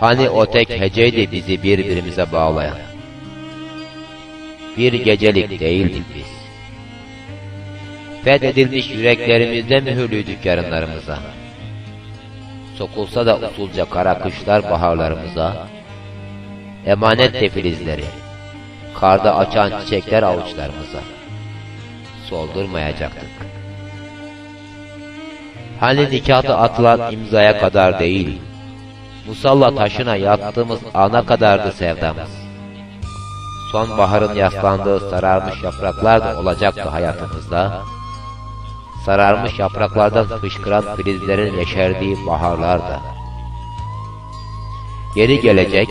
Hani o tek heceydi bizi birbirimize bağlayan. Bir gecelik değildik biz. Fethedilmiş yüreklerimizde mühürlüydük yarınlarımıza. Sokulsa da usulca kara kışlar baharlarımıza, emanet defilizleri, karda açan çiçekler avuçlarımıza, soldurmayacaktık. Hani nikahta atılan imzaya kadar değil, musalla taşına yattığımız ana kadardı sevdamız. Sonbaharın yaslandığı sararmış yapraklar da olacaktı hayatımızda. Sararmış yapraklardan fışkıran filizlerin yeşerdiği baharlarda. Geri gelecek,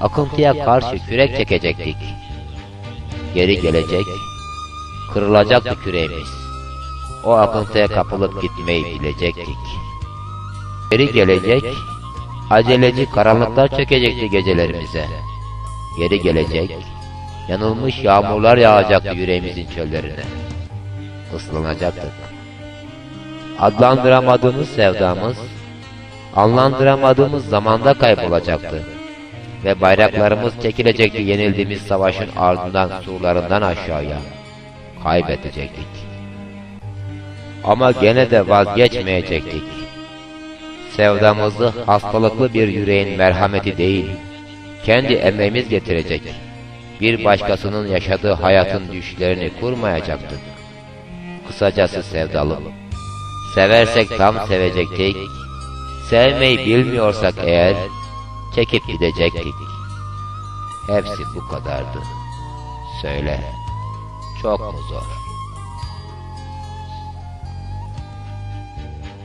akıntıya karşı kürek çekecektik. Geri gelecek, kırılacaktı küreğimiz. O akıntıya kapılıp gitmeyi bilecektik. Geri gelecek, aceleci karanlıklar çökecekti gecelerimize. Geri gelecek, yanılmış yağmurlar yağacaktı yüreğimizin çöllerine. Islanacaktık. Adlandıramadığımız sevdamız, anlandıramadığımız zamanda kaybolacaktı. Ve bayraklarımız çekilecekti yenildiğimiz savaşın ardından surlarından aşağıya. Kaybedecektik. Ama gene de vazgeçmeyecektik. Sevdamızı hastalıklı bir yüreğin merhameti değil, kendi emeğimiz getirecek. Bir başkasının yaşadığı hayatın düşlerini kurmayacaktık. Kısacası sevdalım. Seversek tam sevecektik. Sevmeyi bilmiyorsak eğer, çekip gidecektik. Hepsi bu kadardı. Söyle, çok mu zor?